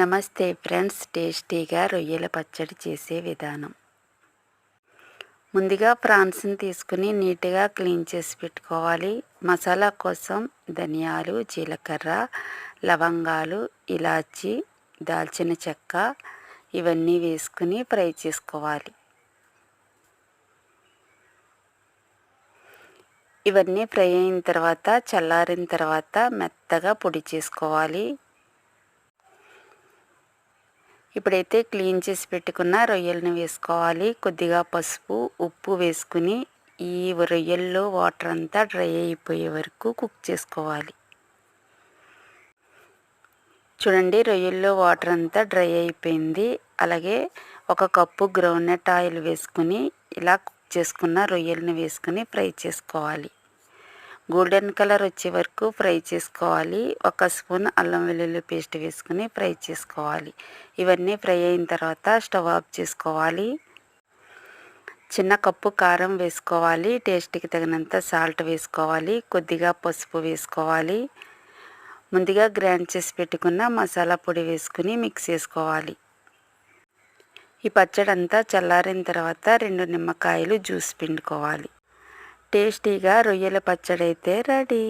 నమస్తే ఫ్రెండ్స్ టేస్టీగా రొయ్యల పచ్చడి చేసే విధానం. ముందుగా ప్రాన్స్ని తీసుకుని నీట్గా క్లీన్ చేసి పెట్టుకోవాలి. మసాలా కోసం ధనియాలు జీలకర్ర లవంగాలు ఇలాచి దాల్చిన చెక్క ఇవన్నీ వేసుకుని ఫ్రై చేసుకోవాలి. ఇవన్నీ ఫ్రై అయిన తర్వాత చల్లారిన తర్వాత మెత్తగా పొడి చేసుకోవాలి. ఇప్పుడైతే క్లీన్ చేసి పెట్టుకున్న రొయ్యలను వేసుకోవాలి. కొద్దిగా పసుపు ఉప్పు వేసుకుని ఈ రొయ్యల్లో వాటర్ అంతా డ్రై అయిపోయే వరకు కుక్ చేసుకోవాలి. చూడండి రొయ్యల్లో వాటర్ అంతా డ్రై అయిపోయింది. అలాగే ఒక కప్పు గ్రౌండ్నట్ ఆయిల్ వేసుకుని ఇలా కుక్ చేసుకున్న రొయ్యలను వేసుకుని ఫ్రై చేసుకోవాలి. గోల్డెన్ కలర్ వచ్చే వరకు ఫ్రై చేసుకోవాలి. ఒక స్పూన్ అల్లం వెల్లుల్లి పేస్ట్ వేసుకుని ఫ్రై చేసుకోవాలి. ఇవన్నీ ఫ్రై అయిన తర్వాత స్టవ్ ఆఫ్ చేసుకోవాలి. చిన్న కప్పు కారం వేసుకోవాలి. టేస్ట్కి తగినంత సాల్ట్ వేసుకోవాలి. కొద్దిగా పసుపు వేసుకోవాలి. ముందుగా గ్రైండ్ చేసి పెట్టుకున్న మసాలా పొడి వేసుకుని మిక్స్ చేసుకోవాలి. ఈ పచ్చడి అంతా చల్లారిన తర్వాత రెండు నిమ్మకాయలు జ్యూస్ పిండుకోవాలి. టేస్టీగా రొయ్యల పచ్చడి అయితే రెడీ.